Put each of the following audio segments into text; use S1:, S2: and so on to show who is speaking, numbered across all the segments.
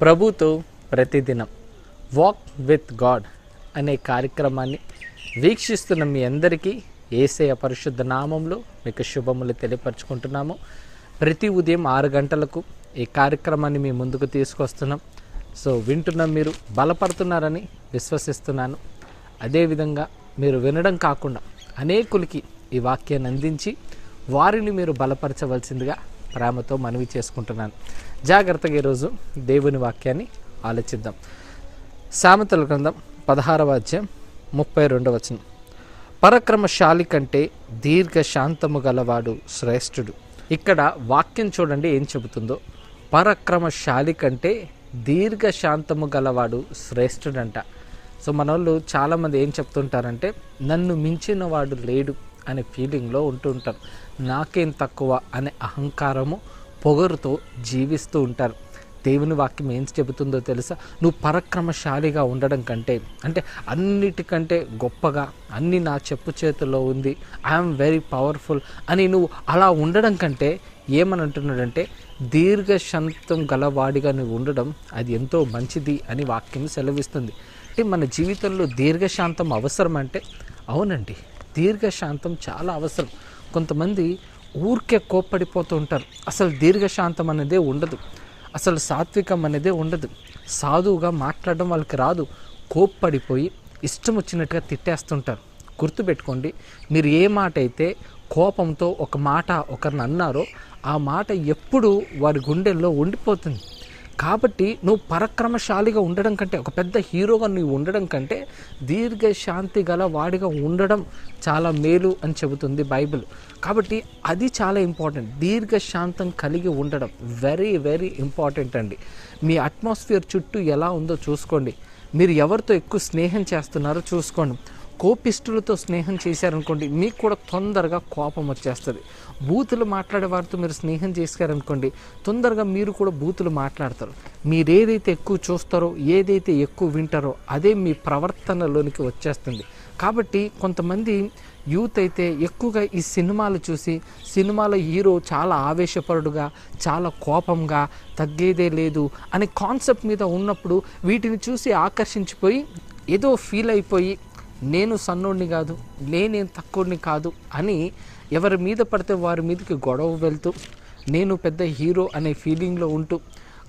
S1: ప్రభుతో ప్రతిదినం walk with God అనే కార్యక్రమాన్ని వీక్షిస్తున్న మీ అందరికీ ఏసయ పరిశుద్ధ నామంలో మీకు శుభములు తెలియపరచుకుంటున్నాము. ప్రతి ఉదయం ఆరు గంటలకు ఈ కార్యక్రమాన్ని మీ ముందుకు తీసుకొస్తున్నాం. సో వింటున్న మీరు బలపడుతున్నారని విశ్వసిస్తున్నాను. అదేవిధంగా మీరు వినడం కాకుండా అనేకులకి ఈ వాక్యాన్ని అందించి వారిని మీరు బలపరచవలసిందిగా ప్రేమతో మనవి చేసుకుంటున్నాను. జాగ్రత్తగా ఈరోజు దేవుని వాక్యాన్ని ఆలోచిద్దాం. సామెతల గ్రంథం పదహారవ అధ్యాయం ముప్పై రెండవ వచనం. పరక్రమశాలి కంటే దీర్ఘ శాంతము గలవాడు శ్రేష్ఠుడు. ఇక్కడ వాక్యం చూడండి ఏం చెబుతుందో. పరక్రమశాలి కంటే దీర్ఘ శాంతము గలవాడు శ్రేష్ఠుడంట. సో మన వాళ్ళు చాలామంది ఏం చెప్తుంటారంటే నన్ను మించిన వాడు లేడు అనే ఫీలింగ్లో ఉంటుంటారు నాకేం తక్కువ అనే అహంకారము పొగరుతో జీవిస్తూ ఉంటారు. దేవుని వాక్యం ఏం చెబుతుందో తెలుసా? నువ్వు పరక్రమశాలిగా ఉండడం కంటే అంటే అన్నిటికంటే గొప్పగా అన్ని నా చెప్పు చేతుల్లో ఉంది ఐఎమ్ వెరీ పవర్ఫుల్ అని నువ్వు అలా ఉండడం కంటే ఏమని అంటున్నాడంటే దీర్ఘశాంతం గలవాడిగా నువ్వు ఉండడం అది ఎంతో మంచిది అని వాక్యం సెలవిస్తుంది. అంటే మన జీవితంలో దీర్ఘశాంతం అవసరం అంటే అవునండి దీర్ఘశాంతం చాలా అవసరం. కొంతమంది ఊరికే కోప్పడిపోతూ ఉంటారు. అసలు దీర్ఘశాంతం అనేదే ఉండదు. అసలు సాత్వికం అనేదే ఉండదు. సాధువుగా మాట్లాడడం వాళ్ళకి రాదు. కోప్పడిపోయి ఇష్టం వచ్చినట్టుగా తిట్టేస్తుంటారు. గుర్తుపెట్టుకోండి మీరు ఏ మాట అయితే కోపంతో ఒక మాట ఒకరిని అన్నారో ఆ మాట ఎప్పుడు వారి గుండెల్లో ఉండిపోతుంది. కాబట్టి నువ్వు పరక్రమశాలిగా ఉండడం కంటే ఒక పెద్ద హీరోగా నువ్వు ఉండడం కంటే దీర్ఘ శాంతి గల వాడిగా ఉండడం చాలా మేలు అని చెబుతుంది బైబిల్. కాబట్టి అది చాలా ఇంపార్టెంట్. దీర్ఘశాంతం కలిగి ఉండడం వెరీ వెరీ ఇంపార్టెంట్ అండి. మీ అట్మాస్ఫియర్ చుట్టూ ఎలా ఉందో చూసుకోండి. మీరు ఎవరితో ఎక్కువ స్నేహం చేస్తున్నారో చూసుకోండి. కోపిష్టులతో స్నేహం చేశారనుకోండి మీకు కూడా తొందరగా కోపం వచ్చేస్తుంది. బూతులు మాట్లాడే వారితో మీరు స్నేహం చేశారనుకోండి తొందరగా మీరు కూడా బూతులు మాట్లాడతారు. మీరు ఏదైతే ఎక్కువ చూస్తారో ఏదైతే ఎక్కువ వింటారో అదే మీ ప్రవర్తనలోనికి వచ్చేస్తుంది. కాబట్టి కొంతమంది యూత్ అయితే ఎక్కువగా ఈ సినిమాలు చూసి సినిమాలో హీరో చాలా ఆవేశపరుడుగా చాలా కోపంగా తగ్గేదే లేదు అనే కాన్సెప్ట్ మీద ఉన్నప్పుడు వీటిని చూసి ఆకర్షించిపోయి ఏదో ఫీల్ అయిపోయి నేను సన్నోడిని కాదు నేనేం తక్కువని కాదు అని ఎవరి మీద పడితే వారి మీదకి గొడవ వెళ్తూ నేను పెద్ద హీరో అనే ఫీలింగ్లో ఉంటూ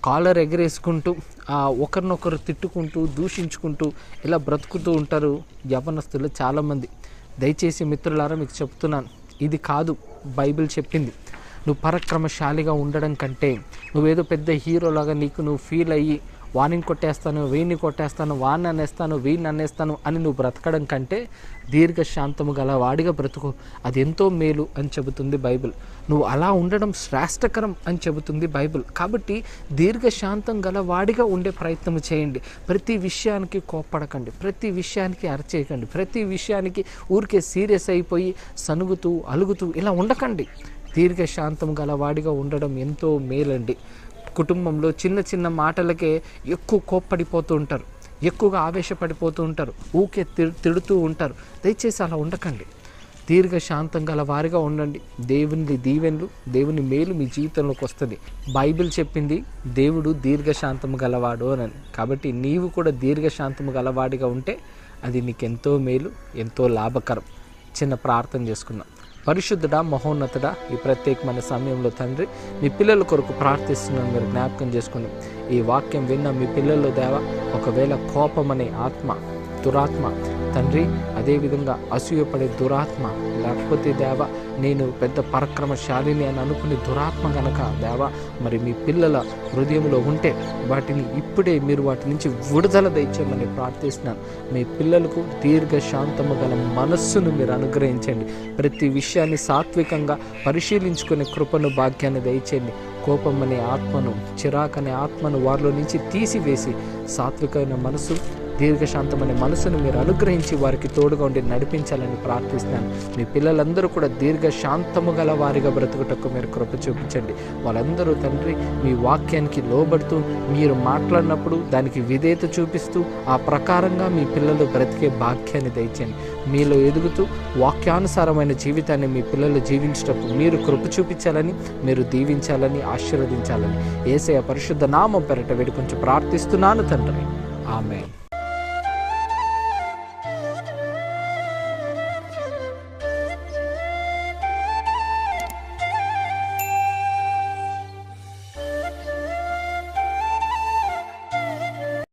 S1: కాలర్ ఎగరేసుకుంటూ ఒకరినొకరు తిట్టుకుంటూ దూషించుకుంటూ ఇలా బ్రతుకుతూ ఉంటారు యవనస్తులు చాలామంది. దయచేసి మిత్రులారా మీకు చెప్తున్నాను ఇది కాదు బైబిల్ చెప్పింది. నువ్వు పరక్రమశాలిగా ఉండడం కంటే నువ్వేదో పెద్ద హీరోలాగా నీకు నువ్వు ఫీల్ అయ్యి వాణిని కొట్టేస్తాను వీడిని కొట్టేస్తాను వాడిని అనేస్తాను వీడిని అనేస్తాను అని నువ్వు బ్రతకడం కంటే దీర్ఘశాంతము గల వాడిగా బ్రతుకు. అది ఎంతో మేలు అని చెబుతుంది బైబిల్. నువ్వు అలా ఉండడం శ్రేష్టకరం అని చెబుతుంది బైబిల్. కాబట్టి దీర్ఘశాంతం గల వాడిగా ఉండే ప్రయత్నం చేయండి. ప్రతి విషయానికి కోప్పడకండి. ప్రతి విషయానికి అరచేయకండి. ప్రతి విషయానికి ఊరికే సీరియస్ అయిపోయి సనుగుతూ అలుగుతూ ఇలా ఉండకండి. దీర్ఘశాంతం గలవాడిగా ఉండడం ఎంతో మేలండి. కుటుంబంలో చిన్న చిన్న మాటలకే ఎక్కువ కోప్పడిపోతూ ఉంటారు. ఎక్కువగా ఆవేశపడిపోతూ ఉంటారు. ఊకే తిడుతూ ఉంటారు. దయచేసి అలా ఉండకండి. దీర్ఘశాంతం గల వారిగా ఉండండి. దేవుని దీవెన్లు దేవుని మేలు మీ జీవితంలోకి వస్తుంది. బైబిల్ చెప్పింది దేవుడు దీర్ఘశాంతము గలవాడు అని కాబట్టి నీవు కూడా దీర్ఘశాంతము గలవాడిగా ఉంటే అది నీకెంతో మేలు ఎంతో లాభకరం. చిన్న ప్రార్థన చేసుకున్నాం పరిశుద్ధుడా మహోన్నతుడా ఈ ప్రత్యేకమైన సమయంలో తండ్రి మీ పిల్లల కొరకు ప్రార్థిస్తున్నాను మీరు జ్ఞాపకం చేసుకుని ఈ వాక్యం విన్న మీ పిల్లలు దేవ ఒకవేళ కోపం అనే ఆత్మ దురాత్మ తండ్రి అదేవిధంగా అసూయపడే దురాత్మ లేకపోతే దేవ నేను పెద్ద పరక్రమశాలిని అని అనుకునే దురాత్మ గనక దేవ మరి మీ పిల్లల హృదయంలో ఉంటే వాటిని ఇప్పుడే మీరు వాటి నుంచి విడుదల దయచేయమని ప్రార్థిస్తున్నాను. మీ పిల్లలకు దీర్ఘ శాంతము గల మనస్సును మీరు అనుగ్రహించండి. ప్రతి విషయాన్ని సాత్వికంగా పరిశీలించుకునే కృపను భాగ్యాన్ని దయచేయండి. కోపం అనే ఆత్మను చిరాకనే ఆత్మను వారిలో నుంచి తీసివేసి సాత్వికమైన మనసు దీర్ఘశాంతమైన మనసును మీరు అనుగ్రహించి వారికి తోడుగా ఉండి నడిపించాలని ప్రార్థిస్తున్నాను. మీ పిల్లలందరూ కూడా దీర్ఘశాంతము గల వారిగా బ్రతుకుటకు మీరు కృప చూపించండి. వాళ్ళందరూ తండ్రి మీ వాక్యానికి లోబడుతూ మీరు మాట్లాడినప్పుడు దానికి విధేయత చూపిస్తూ ఆ ప్రకారంగా మీ పిల్లలు బ్రతికే భాగ్యాన్ని దయచేయండి. మీలో ఎదుగుతూ వాక్యానుసారమైన జీవితాన్ని మీ పిల్లలు జీవించేటప్పుడు మీరు కృప చూపించాలని మీరు దీవించాలని ఆశీర్వదించాలని. ఏసయ పరిశుద్ధ నామం పెరట వేడుకొంచి ప్రార్థిస్తున్నాను తండ్రి. ఆమె